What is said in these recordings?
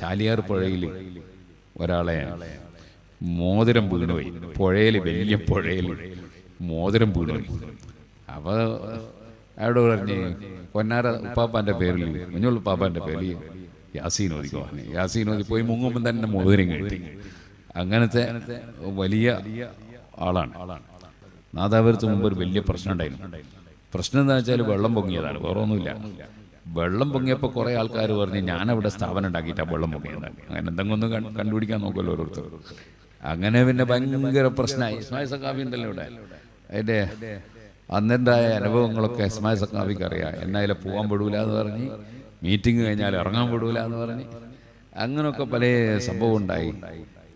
ചാലിയാർ പുഴയിൽ ഒരാളെ മോതിരം വീണുപോയി പുഴയിൽ വലിയ പുഴയിൽ മോതിരം വീണുപോയി അപ്പോൾ അയാളോട് പറഞ്ഞ് പൊന്നാര ഉപ്പാപ്പാന്റെ പേരിൽ കുഞ്ഞുള്ള ഉപ്പാപ്പാന്റെ പേരിൽ യാസീൻ ഓദിക്കോ യാസീൻ ഓദി പോയി മുങ്ങുമ്പോൾ തന്നെ മോതിരം കിട്ടി. അങ്ങനത്തെ വലിയ ആളാണ്. നാദാപുരത്ത് മുമ്പ് ഒരു വലിയ പ്രശ്നം ഉണ്ടായിരുന്നു. പ്രശ്നം എന്താ വെച്ചാൽ വെള്ളം പൊങ്ങിയതാണ്. വേറെ ഒന്നുമില്ല വെള്ളം പൊങ്ങിയപ്പോൾ കുറേ ആൾക്കാർ പറഞ്ഞ് ഞാനവിടെ സ്ഥാപനം ഉണ്ടാക്കിയിട്ടാ വെള്ളം പൊങ്ങിയത്. അങ്ങനെ എന്തെങ്കിലും ഒന്ന് കണ്ട് കണ്ടുപിടിക്കാൻ നോക്കുമല്ലോ ഓരോരുത്തർ. അങ്ങനെ പിന്നെ ഭയങ്കര പ്രശ്നമായി. ഇസ്മായിൽ സക്കാബി ഉണ്ടല്ലോ ഇവിടെ. അതിന്റെ അന്നെന്തായ അനുഭവങ്ങളൊക്കെ ഇസ്മായിൽ സക്കാബിക്ക് അറിയാം. എന്നാലും പോകാൻ പെടൂല എന്ന് പറഞ്ഞ് മീറ്റിംഗ് കഴിഞ്ഞാൽ ഇറങ്ങാൻ പെടൂല എന്ന് പറഞ്ഞ് അങ്ങനെയൊക്കെ പല സംഭവം ഉണ്ടായി.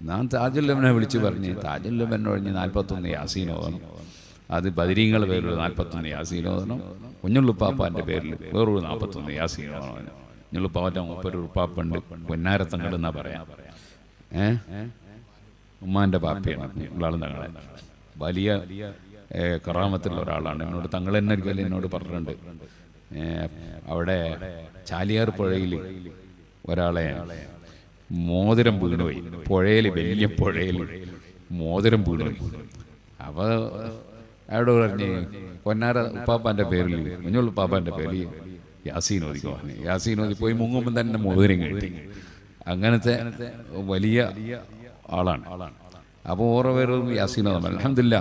ഞാൻ താജുല്ലമനെ വിളിച്ചു പറഞ്ഞ്. താജുല്ലമൻ ഒഴിഞ്ഞ് നാൽപ്പത്തൊന്ന് യാസീനോ അത് ബദരീങ്ങളുടെ പേരിൽ നാൽപ്പത്തൊന്ന് യാസീനോദനം കുഞ്ഞുള്ളുപ്പാപ്പാന്റെ പേരിൽ വേറൊരു നാൽപ്പത്തൊന്ന് യാസീനോദനം കുഞ്ഞുള്ളുപ്പാപ്പന്റെ മുപ്പൊരു ഉപ്പാപ്പുണ്ട് പൊന്നാരത്തങ്ങൾ എന്നാ പറയാം. ഏ? ഉമ്മാന്റെ പാപ്പയാണ് ഉള്ളാൾ തങ്ങളെ. വലിയ ഏ, കറാമത്തുള്ള ഒരാളാണ്. എന്നോട് തങ്ങൾ തന്നെ ഒരിക്കലും എന്നോട് പറഞ്ഞിട്ടുണ്ട്. അവിടെ ചാലിയാർ പുഴയിൽ ഒരാളെ മോതിരം വീണുപോയി പുഴയിൽ വലിയ പുഴയിൽ മോതിരം വീണുപോയി അപ്പോൾ അയാളോട് പറഞ്ഞു? പൊന്നാര ഉപ്പാപ്പാന്റെ പേരിൽ മഞ്ഞുള്ള ഉപ്പാപ്പാന്റെ പേരിൽ യാസീൻ ഓതി പറഞ്ഞു യാസീൻ ഓതി പോയി മുങ്ങുമ്പോൾ തന്നെ മോതിരം കിട്ടി. അങ്ങനത്തെ വലിയ ആളാണ്. അപ്പോൾ ഓരോ പേരും യാസീൻ അലഹമില്ല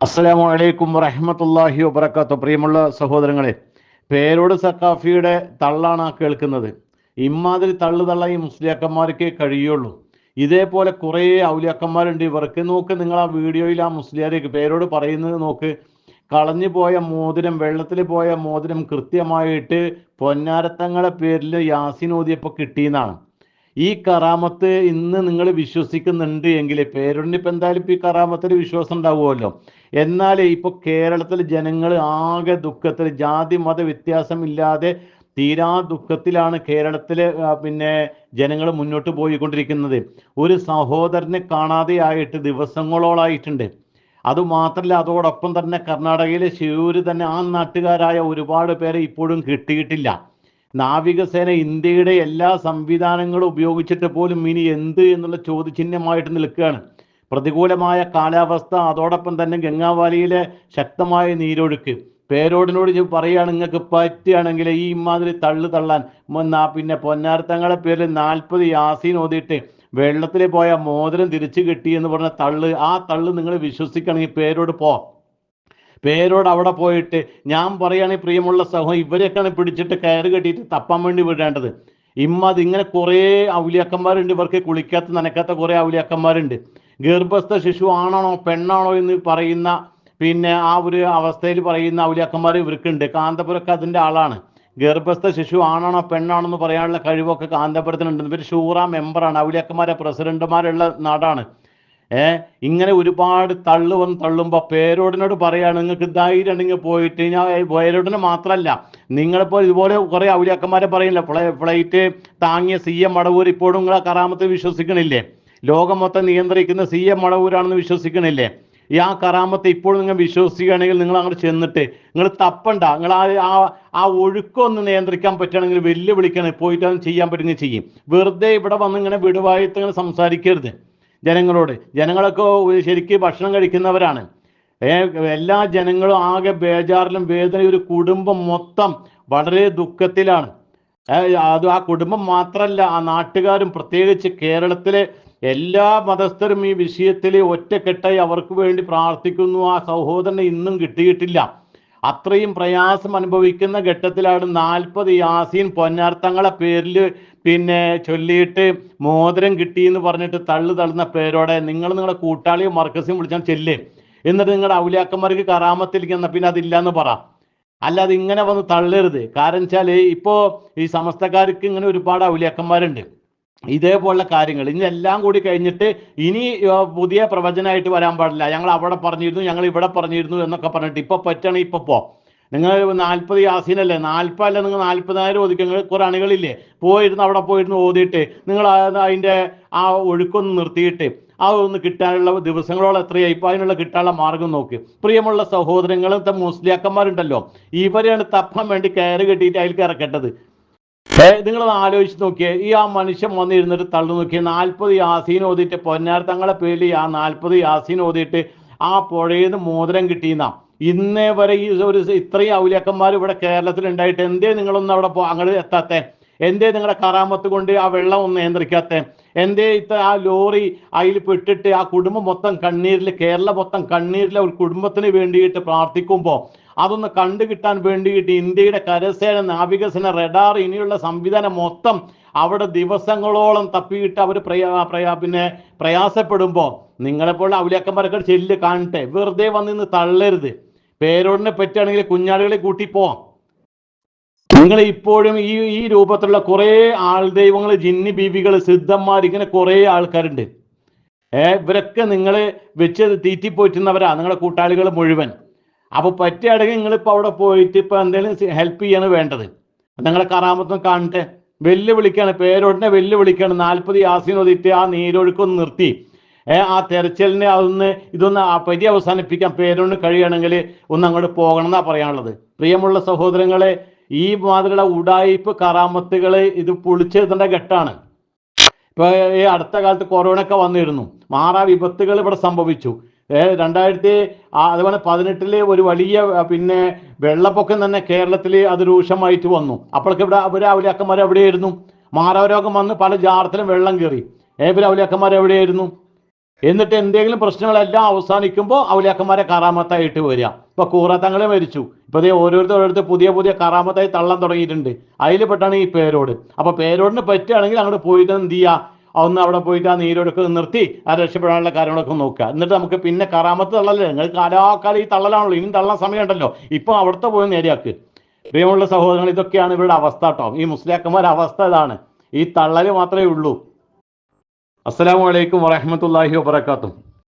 അസ്സലാമു അലൈക്കും വറഹ്മത്തുള്ളാഹി വബറകാത്തു. പ്രിയമുള്ള സഹോദരങ്ങളെ പേരോട് സക്കാഫിയുടെ തള്ളാണ് ആ കേൾക്കുന്നത്. ഇമ്മാതിരി തള്ളു തള്ള ഈ മുസ്ലിയാക്കന്മാർക്ക് കഴിയുള്ളൂ. ഇതേപോലെ കുറേ ഔലിയാക്കന്മാരുണ്ട്. ഇവർക്ക് നോക്ക് നിങ്ങൾ ആ വീഡിയോയിൽ ആ മുസ്ലിയാരേക്ക് പേരോട് പറയുന്നത് നോക്ക്. കളഞ്ഞു പോയ മോതിരം വെള്ളത്തിൽ പോയ മോതിരം കൃത്യമായിട്ട് പൊന്നാരത്തങ്ങളെ പേരിൽ യാസിൻ ഓതിയപ്പോൾ കിട്ടിയെന്നാണ്. ഈ കറാമത്ത് ഇന്ന് നിങ്ങൾ വിശ്വസിക്കുന്നുണ്ട് എങ്കിൽ ഇപ്പം എന്തായാലും ഇപ്പം ഈ കറാമത്തിൽ വിശ്വാസം ഉണ്ടാവുമല്ലോ. എന്നാൽ ഇപ്പോൾ കേരളത്തിലെ ജനങ്ങൾ ആകെ ദുഃഖത്തിൽ ജാതി മത വ്യത്യാസമില്ലാതെ തീരാ ദുഃഖത്തിലാണ് കേരളത്തിലെ പിന്നെ ജനങ്ങൾ മുന്നോട്ട് പോയിക്കൊണ്ടിരിക്കുന്നത്. ഒരു സഹോദരനെ കാണാതെയായിട്ട് ദിവസങ്ങളോളായിട്ടുണ്ട്. അതുമാത്രമല്ല അതോടൊപ്പം തന്നെ കർണാടകയിലെ ശിവൂര് തന്നെ ആ നാട്ടുകാരായ ഒരുപാട് പേരെ ഇപ്പോഴും കിട്ടിയിട്ടില്ല. നാവികസേന ഇന്ത്യയുടെ എല്ലാ സംവിധാനങ്ങളും ഉപയോഗിച്ചിട്ട് പോലും ഇനി എന്ത് എന്നുള്ള ചോദ്യചിഹ്നമായിട്ട് നിൽക്കുകയാണ്. പ്രതികൂലമായ കാലാവസ്ഥ അതോടൊപ്പം തന്നെ ഗംഗാവാലിയിലെ ശക്തമായ നീരൊഴുക്ക്. പേരോടിനോട് ഞാൻ പറയുകയാണ് നിങ്ങൾക്ക് പറ്റുകയാണെങ്കിൽ ഈ ഇമാതിരി തള്ളു തള്ളാൻ. എന്നാ പിന്നെ പൊന്നാർത്തങ്ങളുടെ പേരിൽ നാൽപ്പത് യാസീൻ ഓതിയിട്ട് വെള്ളത്തിൽ പോയ മോതിരം തിരിച്ചു കിട്ടി എന്ന് പറഞ്ഞ തള്ള് ആ തള്ള് നിങ്ങൾ വിശ്വസിക്കണമെങ്കിൽ പേരോട് പോ. പേരോട് അവിടെ പോയിട്ട് ഞാൻ പറയുകയാണെങ്കിൽ പ്രിയമുള്ള സഹോദരൻ ഇവരെയൊക്കെയാണ് പിടിച്ചിട്ട് കയറ് കെട്ടിയിട്ട് തപ്പാൻ വേണ്ടി വിടേണ്ടത്. ഇമ്മ അതിങ്ങനെ കുറേ ഔലിയാക്കന്മാരുണ്ട് ഇവർക്ക് കുളിക്കാത്ത നനക്കാത്ത കുറേ ഔലിയാക്കന്മാരുണ്ട്. ഗർഭസ്ഥ ശിശു ആണോ പെണ്ണാണോ എന്ന് പറയുന്ന പിന്നെ ആ ഒരു അവസ്ഥയിൽ പറയുന്ന ഔലിയാക്കന്മാർ ഇവർക്കുണ്ട്. കാന്തപുരമൊക്കെ അതിന്റെ ആളാണ്. ഗർഭസ്ഥ ശിശു ആണാണോ പെണ്ണാണോ എന്ന് പറയാനുള്ള കഴിവൊക്കെ കാന്തപുരത്തിനുണ്ട് ഇവർ ഷൂറ മെമ്പറാണ്. ഔലിയാക്കന്മാരെ പ്രസിഡന്റുമാരുള്ള നാടാണ്. ഏ ഇങ്ങനെ ഒരുപാട് തള്ളു വന്ന് തള്ളുമ്പോൾ പേരോടിനോട് പറയാണ് നിങ്ങൾക്ക് ധൈര്യം പോയിട്ട് ഞാൻ പേരോടിന് മാത്രമല്ല നിങ്ങളിപ്പോൾ ഇതുപോലെ കുറേ ഔലിയാക്കന്മാരെ പറയില്ല ഫ്ലൈ- ഫ്ലൈറ്റ് താങ്ങിയ സി എം മടവൂർ ഇപ്പോഴും നിങ്ങളെ കറാമത്ത് വിശ്വസിക്കണില്ലേ? ലോകം മൊത്തം നിയന്ത്രിക്കുന്ന സി എം മടവൂരാണെന്ന് വിശ്വസിക്കണില്ലേ? ഈ ആ കറാമത്ത് ഇപ്പോഴും നിങ്ങൾ വിശ്വസിക്കുകയാണെങ്കിൽ നിങ്ങൾ അങ്ങോട്ട് ചെന്നിട്ട് നിങ്ങൾ തപ്പണ്ട. നിങ്ങൾ ആ ആ ആ ഒഴുക്കൊന്ന് നിയന്ത്രിക്കാൻ പറ്റുകയാണെങ്കിൽ വെല്ലുവിളിക്കണം. പോയിട്ട് അത് ചെയ്യാൻ പറ്റുമെങ്കിൽ ചെയ്യും. വെറുതെ ഇവിടെ വന്ന് ഇങ്ങനെ വിടുവായിട്ട് ഇങ്ങനെ സംസാരിക്കരുത്. ജനങ്ങളോട്. ജനങ്ങളൊക്കെ ശരിക്ക് ഭക്ഷണം കഴിക്കുന്നവരാണ്. എല്ലാ ജനങ്ങളും ആകെ ബേജാറിലും വേദന ഒരു കുടുംബം മൊത്തം വളരെ ദുഃഖത്തിലാണ്. അത് ആ കുടുംബം മാത്രമല്ല ആ നാട്ടുകാരും പ്രത്യേകിച്ച് കേരളത്തിലെ എല്ലാ മതസ്ഥരും ഈ വിഷയത്തിൽ ഒറ്റക്കെട്ടായി അവർക്ക് വേണ്ടി പ്രാർത്ഥിക്കുന്നു. ആ സഹോദരനെ ഇന്നും കിട്ടിയിട്ടില്ല. അത്രയും പ്രയാസം അനുഭവിക്കുന്ന ഘട്ടത്തിലാണ് നാൽപ്പത് യാസീൻ പൊന്നാർത്തങ്ങളെ പേരിൽ പിന്നെ ചൊല്ലിയിട്ട് മോതിരം കിട്ടി എന്ന് പറഞ്ഞിട്ട് തള്ളു തള്ളുന്ന പേരോടെ നിങ്ങൾ നിങ്ങളുടെ കൂട്ടാളിയും മർക്കസിയും വിളിച്ചാൽ ചെല്ല്. എന്നിട്ട് നിങ്ങളുടെ ഔലിയാക്കന്മാർക്ക് കറാമത്തിരിക്കുന്ന പിന്നെ അതില്ലാന്ന് പറ. അല്ലാതെ ഇങ്ങനെ വന്ന് തള്ളരുത്. കാരണം വെച്ചാൽ ഇപ്പോൾ ഈ സമസ്തക്കാർക്ക് ഇങ്ങനെ ഒരുപാട് ഔലിയാക്കന്മാരുണ്ട്. ഇതേപോലുള്ള കാര്യങ്ങൾ. ഇനി എല്ലാം കൂടി കഴിഞ്ഞിട്ട് ഇനി പുതിയ പ്രവചനമായിട്ട് വരാൻ പാടില്ല. ഞങ്ങൾ അവിടെ പറഞ്ഞിരുന്നു ഞങ്ങൾ ഇവിടെ പറഞ്ഞിരുന്നു എന്നൊക്കെ പറഞ്ഞിട്ട് ഇപ്പൊ പറ്റണേ ഇപ്പൊ പോ. നിങ്ങൾ നാൽപ്പത് യാസീനല്ലേ? നാൽപ്പതല്ല നിങ്ങൾ നാൽപ്പതിനായിരം ഒതുക്കി നിങ്ങൾ കുറെ അണികളില്ലേ പോയിരുന്ന് അവിടെ പോയിരുന്ന് ഓതിയിട്ട് നിങ്ങൾ അതിന്റെ ആ ഒഴുക്കൊന്ന് നിർത്തിയിട്ട് ആ ഒന്ന് കിട്ടാനുള്ള ദിവസങ്ങളോളം എത്രയായി? ഇപ്പൊ അതിനുള്ള കിട്ടാനുള്ള മാർഗം നോക്ക്. പ്രിയമുള്ള സഹോദരങ്ങളും മുസ്ലിയാക്കന്മാരുണ്ടല്ലോ. ഇവരെയാണ് തപ്പാൻ വേണ്ടി കയറ് കെട്ടിയിട്ട് അതിൽ ഇറക്കേണ്ടത് നിങ്ങൾ ആലോചിച്ച് നോക്കിയേ. ഈ ആ മനുഷ്യൻ വന്നിരുന്നിട്ട് തള്ളു നോക്കിയ. നാൽപ്പത് യാസീൻ ഓതിയിട്ട് പൊന്നാർ തങ്ങളെ പേരിൽ ആ നാൽപ്പത് യാസീൻ ഓതിയിട്ട് ആ പുഴയിൽ നിന്ന് മോതിരം കിട്ടിയെന്നാ ഇന്നേ വരെ ഈ ഒരു ഇത്രയും ഔലിയക്കന്മാർ ഇവിടെ കേരളത്തിൽ ഉണ്ടായിട്ട് എന്തേ നിങ്ങളൊന്നും അവിടെ പോ അങ്ങോട്ട് എത്താത്തേ? എന്തേ നിങ്ങളുടെ കറാമത്ത് കൊണ്ട് ആ വെള്ളം ഒന്ന് നിയന്ത്രിക്കാത്ത? എന്തേ ഇത്ര ആ ലോറി അതിൽ പെട്ടിട്ട് ആ കുടുംബം മൊത്തം കണ്ണീരിൽ കേരളം മൊത്തം കണ്ണീരിലെ ഒരു കുടുംബത്തിന് വേണ്ടിയിട്ട് പ്രാർത്ഥിക്കുമ്പോൾ അതൊന്ന് കണ്ടു കിട്ടാൻ വേണ്ടിയിട്ട് ഇന്ത്യയുടെ കരസേന നാവികസേന റഡാർ ഇനിയുള്ള സംവിധാനം മൊത്തം അവിടെ ദിവസങ്ങളോളം തപ്പിയിട്ട് അവർ പ്രയാ പ്രയാ പിന്നെ പ്രയാസപ്പെടുമ്പോൾ നിങ്ങളെപ്പോലെ ഔലിയാക്കന്മാരൊക്കെ ചെല്ല് കാണട്ടെ. വെറുതെ വന്ന് ഇന്ന് തള്ളരുത്. പേരോടിനെ പറ്റുകയാണെങ്കിൽ കുഞ്ഞാടുകളെ കൂട്ടി പോവാം നിങ്ങൾ ഇപ്പോഴും ഈ ഈ രൂപത്തിലുള്ള കുറേ ആൾ ദൈവങ്ങൾ ജിന്നി ബീവികൾ സിദ്ധന്മാർ ഇങ്ങനെ കുറേ ആൾക്കാരുണ്ട്. ഏ ഇവരൊക്കെ നിങ്ങൾ വെച്ച് തീറ്റിപ്പോറ്റുന്നവരാ നിങ്ങളുടെ കൂട്ടാളികൾ മുഴുവൻ. അപ്പൊ പറ്റുകയാണെങ്കിൽ നിങ്ങളിപ്പോൾ അവിടെ പോയിട്ട് ഇപ്പൊ എന്തെങ്കിലും ഹെൽപ്പ് ചെയ്യാണ് വേണ്ടത്. നിങ്ങളെ കറാമത്തം കാണിട്ട്. വെല്ലുവിളിക്കാണ് പേരോടിനെ വെല്ലുവിളിക്കാണ്. നാൽപ്പത് യാസിനൊതിറ്റ് ആ നീരൊഴുക്കൊന്ന് നിർത്തി. ആ തെരച്ചിലിനെ അതൊന്ന് ഇതൊന്ന് ആ പരി അവസാനിപ്പിക്കാൻ പേരോടിന് കഴിയുകയാണെങ്കിൽ ഒന്ന് അങ്ങോട്ട് പോകണം എന്നാ പറയാനുള്ളത്. പ്രിയമുള്ള സഹോദരങ്ങളെ ഈ മാതിരിയുള്ള ഉടായിപ്പ് കറാമത്തുകൾ ഇത് പൊളിച്ചെഴുതേണ്ട ഘട്ടാണ്. ഇപ്പൊ ഈ അടുത്ത കാലത്ത് കൊറോണ ഒക്കെ വന്നിരുന്നു. മാറാ വിപത്തുകൾ ഇവിടെ സംഭവിച്ചു. രണ്ടായിരത്തി അതുപോലെ പതിനെട്ടിൽ ഒരു വലിയ പിന്നെ വെള്ളപ്പൊക്കം തന്നെ കേരളത്തിൽ അത് രൂക്ഷമായിട്ട് വന്നു. അപ്പോഴൊക്കെ ഇവിടെ അവർ അവലിയാക്കന്മാർ എവിടെയായിരുന്നു? മാറാരോഗം വന്ന് പല ജാറത്തിലും വെള്ളം കയറി. ഏവർ അവലിയാക്കന്മാർ എവിടെയായിരുന്നു? എന്നിട്ട് എന്തെങ്കിലും പ്രശ്നങ്ങളെല്ലാം അവസാനിക്കുമ്പോൾ അവലിയാക്കന്മാരെ കറാമത്തായിട്ട് വരിക. ഇപ്പൊ കൂറത്തങ്ങളെ മരിച്ചു. ഇപ്പൊ ഇതേ ഓരോരുത്തർ ഓരോരുത്തർ പുതിയ പുതിയ കറാമത്തായി തള്ളാൻ തുടങ്ങിയിട്ടുണ്ട്. അതിൽ പെട്ടാണ് ഈ പേരോട്. അപ്പൊ പേരോടിന് പറ്റുകയാണെങ്കിൽ അങ്ങോട്ട് പോയിട്ട് എന്ത് ചെയ്യുക ഒന്ന് അവിടെ പോയിട്ട് ആ നീരൊടുക്ക് നിർത്തി ആ രക്ഷപ്പെടാനുള്ള കാര്യങ്ങളൊക്കെ നോക്കുക. എന്നിട്ട് നമുക്ക് പിന്നെ കറാമത്ത് തള്ളല്ലേ നിങ്ങൾ കാലാകാലം ഈ തള്ളലാണല്ലോ ഇനി തള്ളാൻ സമയമുണ്ടല്ലോ. ഇപ്പം അവിടുത്തെ പോയി നേരെയാക്ക്. പ്രിയമുള്ള സഹോദരങ്ങൾ ഇതൊക്കെയാണ് ഇവരുടെ അവസ്ഥ കേട്ടോ. ഈ മുസ്ലിയാക്കന്മാരുടെ അവസ്ഥ ഇതാണ്. ഈ തള്ളൽ മാത്രമേ ഉള്ളൂ. അസ്സലാമു അലൈക്കും വറഹ്മത്തുള്ളാഹി വബറകാതുഹു.